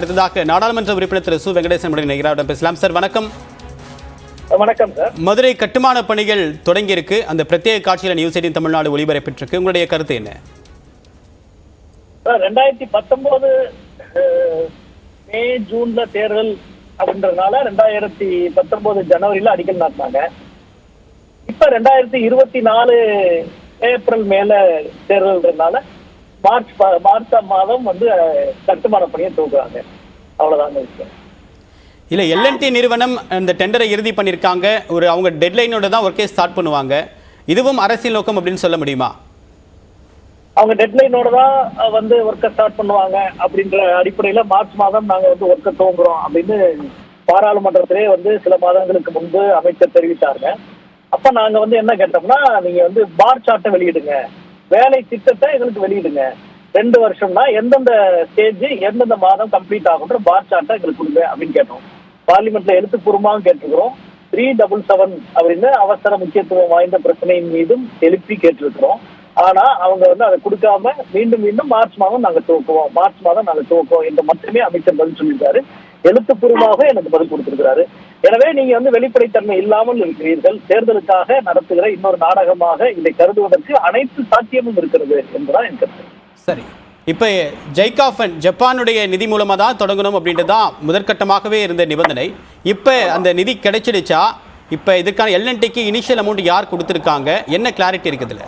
அடுத்ததாக நாடாளுமன்ற உறுப்பினர் திரு சு வெங்கடேசன் நிகழ்ச்சியிடம் பேசலாம். சார் வணக்கம். வணக்கம் சார். மதுரை கட்டுமான பணிகள் தொடங்கியிருக்கு. அந்த பிரத்யேக காட்சியில் நியூஸ் எயிட்டின் தமிழ்நாடு ஒளிபரப்பிட்டிருக்கு உங்களுடைய கருத்து என்ன? ரெண்டாயிரத்தி பத்தொன்பது மே ஜூன்ல தேர்தல் அப்படின்றதுனால ரெண்டாயிரத்தி பத்தொன்பது ஜனவரியில அடிக்கல் நாட்டினாங்க. இப்ப ரெண்டாயிரத்தி இருபத்தி நாலு ஏப்ரல் மேல தேர்தல்ன்றதுனால மார்ச் மார்ச் மாதம் வந்து கட்டுமான பணியை துவக்குறாங்க. அவ்வளவுதாங்க விஷயம் இல்ல எல்என்டி நிறுவனம் அந்த டெண்டரை இறுதி பண்ணியிருக்காங்க ஒரு அவங்க டெட்லைனோட தான் ஒர்க்கே ஸ்டார்ட் பண்ணுவாங்க. இதுவும் அரசியல் நோக்கம் அப்படின்னு சொல்ல முடியுமா? அவங்க டெட்லைனோட தான் வந்து ஒர்க்கை ஸ்டார்ட் பண்ணுவாங்க. அப்படின்ற அடிப்படையில மார்ச் மாதம் நாங்க வந்து ஒர்க்கை துவங்குறோம் அப்படின்னு பாராளுமன்றத்திலே வந்து சில மாதங்களுக்கு முன்பு அமைச்சர் தெரிவித்தாங்க அப்ப நாங்க வந்து என்ன கேட்டோம்னா நீங்க வந்து பார் சார்ட்டை வெளியிடுங்க. வேலை திட்டத்தை எங்களுக்கு வெளியிடுங்க. ரெண்டு வருஷம்னா எந்தெந்த ஸ்டேஜ் எந்தெந்த மாதம் கம்ப்ளீட் ஆகுன்ற பார் சார்ட்டை எங்களுக்கு கொடுங்க அப்படின்னு கேட்டோம். பார்லிமெண்ட்ல எழுத்துப்பூர்வமாகவும் கேட்டிருக்கிறோம். த்ரீ டபுள் செவன் அப்படின்னு அவசர முக்கியத்துவம் வாய்ந்த பிரச்சனையின் மீதும் எழுப்பி கேட்டிருக்கிறோம். ஆனா அவங்க வந்து அதை கொடுக்காம மீண்டும் மீண்டும் மார்ச் மாதம் நாங்க துவக்குவோம். மார்ச் மாதம் நாங்க துவக்குவோம் என்று மட்டுமே அமைச்சர் பதில் சொல்லியிருக்காரு. எழுத்துப்பூர்வமாக எனக்கு பதில் கொடுத்திருக்கிறாரு. எனவே நீங்க வந்து வெளிப்படைத்தன்மை இல்லாமல் இருக்கிறீர்கள். தேர்தலுக்காக நடத்துகிற இன்னொரு நாடகமாக இதை கருதுவதற்கு அனைத்து சாத்தியமும் இருக்கிறது என்பதுதான் என் கருத்து. சரி. இப்போ ஜெய்கா ஃபண்ட் ஜப்பானுடைய நிதி மூலமாக தான் தொடங்கணும் அப்படின்றது தான் முதற்கட்டமாகவே இருந்த நிபந்தனை. இப்போ அந்த நிதி கிடைச்சிடுச்சா? இப்போ இதுக்கான எல்என்டிக்கு இனிஷியல் அமௌண்ட் யார் கொடுத்துருக்காங்க? என்ன கிளாரிட்டி இருக்குதுல்ல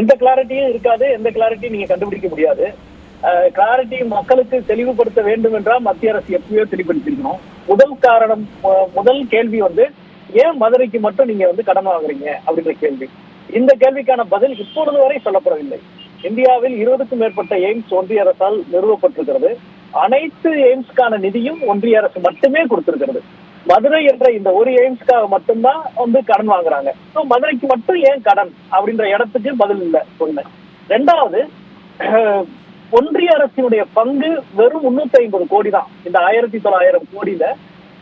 எந்த கிளாரிட்டியும் இருக்காது. எந்த கிளாரிட்டியும் நீங்க கண்டுபிடிக்க முடியாது. கிளாரிட்டி மக்களுக்கு தெளிவுபடுத்த வேண்டும் என்றால் மத்திய அரசு எப்பயோ தெளிவுபடுத்திருக்கணும் முதல் காரணம் முதல் கேள்வி வந்து ஏன் மதுரைக்கு மட்டும் நீங்க வந்து கடன் வாங்குறீங்க? அப்படின்ற கேள்வி. இந்த கேள்விக்கான பதில் இப்பொழுது வரை சொல்லப்படவில்லை. இந்தியாவில் இருபதுக்கும் மேற்பட்ட எய்ம்ஸ் ஒன்றிய அரசால் நிறுவப்பட்டிருக்கிறது. அனைத்து எய்ம்ஸ்க்கான நிதியும் ஒன்றிய அரசு மட்டுமே கொடுத்திருக்கிறது. மதுரை என்ற இந்த ஒரு எய்ம்ஸ்க்காக மட்டும்தான் வந்து கடன் வாங்குறாங்க. ஸோ மதுரைக்கு மட்டும் ஏன் கடன்? அப்படின்ற இடத்துக்கு பதில் இல்லை ஒண்ணு. ரெண்டாவது ஒன்றிய அரசினுடைய பங்கு வெறும் முன்னூத்தி ஐம்பது கோடி தான் இந்த ஆயிரத்தி தொள்ளாயிரம் கோடியில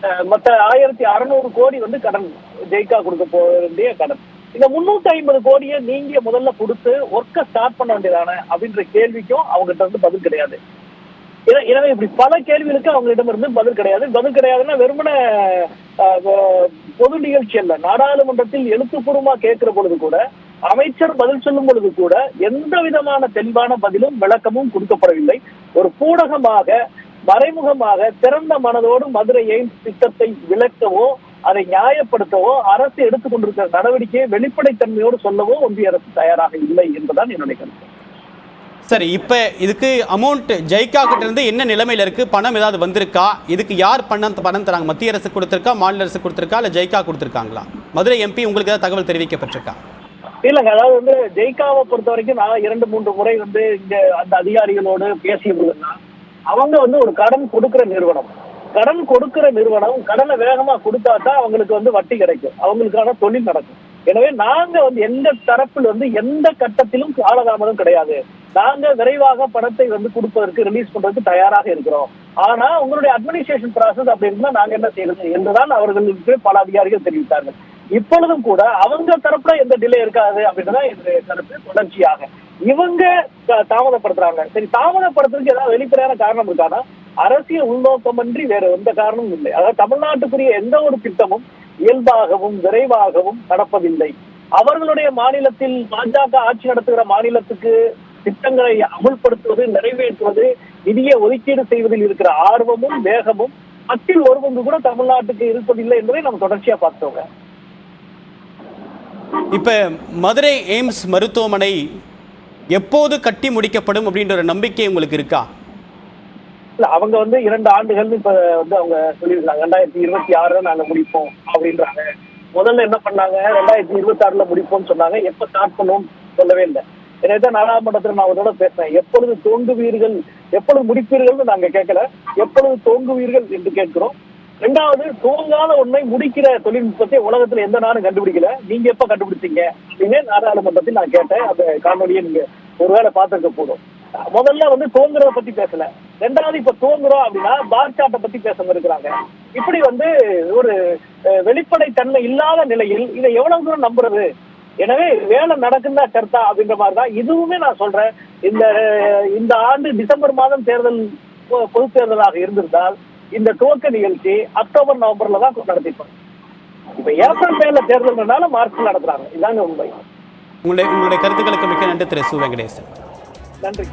மற்ற மத்த ஆயிரத்தி அறுநூறு கோடி வந்து கடன் ஜெய்கா கொடுக்க போக வேண்டிய கடன். இந்த முன்னூத்தி ஐம்பது கோடியை நீங்க முதல்ல கொடுத்து ஒர்க்கை ஸ்டார்ட் பண்ண வேண்டியதான அப்படின்ற கேள்விக்கும் அவங்ககிட்ட வந்து பதில் கிடையாது. எனவே இப்படி பல கேள்விகளுக்கு அவங்களிடம் இருந்து பதில் கிடையாது. பதில் கிடையாதுன்னா வெறுமன பொது நிகழ்ச்சி அல்ல. நாடாளுமன்றத்தில் எழுத்துப்பூர்வமா கேட்கிற பொழுது கூட அமைச்சர் பதில் சொல்லும் பொழுது கூட எந்த விதமான தெளிவான பதிலும் விளக்கமும் கொடுக்கப்படவில்லை. ஒரு பூடகமாக மறைமுகமாக திறந்த மனதோடு மதுரையை திட்டத்தை விளக்கவோ அதை நியாயப்படுத்தவோ அரசு எடுத்துக்கொண்டிருக்கிற நடவடிக்கையை வெளிப்படைத்தன்மையோடு சொல்லவோ ஒன்றிய அரசு தயாராக இல்லை என்பதுதான் என்னுடைய கருத்து. சரி இப்போ இதுக்கு அமௌண்ட் ஜெய்கா கிட்ட இருந்து என்ன நிலைமையில இருக்கு? பணம் ஏதாவது வந்திருக்கா? இதுக்கு யார் பணம் பணம் தராங்க? மத்திய அரசு கொடுத்திருக்கா? மாநில அரசு கொடுத்திருக்கா? இல்லை ஜெய்கா கொடுத்திருக்காங்களா? மதுரை எம்பி உங்களுக்கு ஏதாவது தகவல் தெரிவிக்கப்பட்டிருக்கா? இல்லங்க அதாவது வந்து ஜெய்காவை பொறுத்த வரைக்கும் நான் இரண்டு மூன்று முறை வந்து இங்க அந்த அதிகாரிகளோடு பேசிய பொழுதுதான் அவங்க வந்து ஒரு கடன் கொடுக்கிற நிறுவனம். கடன் கொடுக்கிற நிறுவனம் கடனை வேகமா கொடுத்தா தான் அவங்களுக்கு வந்து வட்டி கிடைக்கும். அவங்களுக்கான தொழில் நடக்கும். எனவே நாங்க வந்து எந்த தரப்பில் வந்து எந்த கட்டத்திலும் காலதாமதம் கிடையாது. நாங்க விரைவாக பணத்தை வந்து கொடுப்பதற்கு ரிலீஸ் பண்றதுக்கு தயாராக இருக்கிறோம். ஆனா உங்களுடைய அட்மினிஸ்ட்ரேஷன் ப்ராசஸ் அப்படி இருந்தா நாங்க என்ன செய்யறது என்றுதான் அவர்களுக்கு பல அதிகாரிகள் தெரிவித்தார்கள். இப்பொழுதும் கூட அவங்க தரப்புல எந்த டிலே இருக்காது அப்படின்றதான் என்னுடைய கருத்து தொடர்ச்சியாக. இவங்க தாமதப்படுத்துறாங்க. சரி தாமதப்படுத்துறதுக்கு ஏதாவது வெளிப்படையான காரணம் இருக்கானா அரசியல் உள்நோக்கமன்றி வேற எந்த காரணமும் இல்லை. அதாவது தமிழ்நாட்டுக்குரிய எந்த ஒரு திட்டமும் இயல்பாகவும் விரைவாகவும் நடப்பதில்லை. அவர்களுடைய மாநிலத்தில் பாஜக ஆட்சி நடத்துகிற மாநிலத்துக்கு திட்டங்களை அமுல்படுத்துவது நிறைவேற்றுவது நிதியை ஒதுக்கீடு செய்வதில் இருக்கிற ஆர்வமும் வேகமும் பத்தில் ஒரு பங்கு கூட தமிழ்நாட்டுக்கு இருப்பதில்லை என்பதை நம்ம தொடர்ச்சியா பார்த்தோங்க. இப்போ மதுரை எய்ம்ஸ் மருத்துவமனை எப்போது கட்டி முடிக்கப்படும் அப்படின்ற ஒரு நம்பிக்கை உங்களுக்கு இருக்கா? இல்ல அவங்க வந்து இரண்டு ஆண்டுகள் இப்ப வந்து அவங்க சொல்லியிருக்காங்க. ரெண்டாயிரத்தி இருபத்தி ஆறுல நாங்க முடிப்போம் அப்படின்றாங்க. முதல்ல என்ன பண்ணாங்க? ரெண்டாயிரத்தி இருபத்தி ஆறுல முடிப்போம்னு சொன்னாங்க. எப்ப ஸ்டார்ட் பண்ணுவோம் சொல்லவே இல்லை. எனவே நாடாளுமன்றத்தில் நான் அவரோட பேசுறேன். எப்பொழுது தோங்குவீர்கள் எப்பொழுது முடிப்பீர்கள்னு நாங்க கேட்கல. எப்பொழுது தோங்குவீர்கள் என்று கேட்கிறோம். ரெண்டாவது தோங்காத ஒன்றை முடிக்கிற தொழில்நுட்பத்தை உலகத்துல எந்த நாடும் கண்டுபிடிக்கல. நீங்க எப்ப கண்டுபிடிச்சீங்க? அப்படின்னு நாடாளுமன்றத்தில் நான் கேட்டேன். அந்த காணொலியை நீங்க ஒருவேளை பார்த்திருக்க போதும் முதல்ல வந்து தோங்குறத பத்தி பேசல. ரெண்டாவது இப்ப தோங்குறோம் அப்படின்னா பார் சார்ட்டை பத்தி பேச இருக்கிறாங்க. இப்படி வந்து ஒரு அஹ், வெளிப்படைத்தன்மை இல்லாத நிலையில் இதை எவ்வளவு தூரம் நம்புறது? எனவே வேலை நடக்குதா கருத்தா அப்படின்ற மாதிரி தான் இதுவுமே நான் சொல்றேன். இந்த இந்த ஆண்டு டிசம்பர் மாதம் தேர்தல் பொ- பொதுத் தேர்தலாக இருந்திருந்தால் இந்த துவக்க நிகழ்ச்சி அக்டோபர் நவம்பர்ல தான் நடத்திருப்பாங்க இப்ப ஏப்ரல் மேல தேர்தல்னால மார்ச்ல நடத்துறாங்க. இதாங்க உண்மை. உங்களுடைய உங்களுடைய கருத்துக்களுக்கு மிக்க நன்றி திரு. சு. வெங்கடேசன். நன்றி.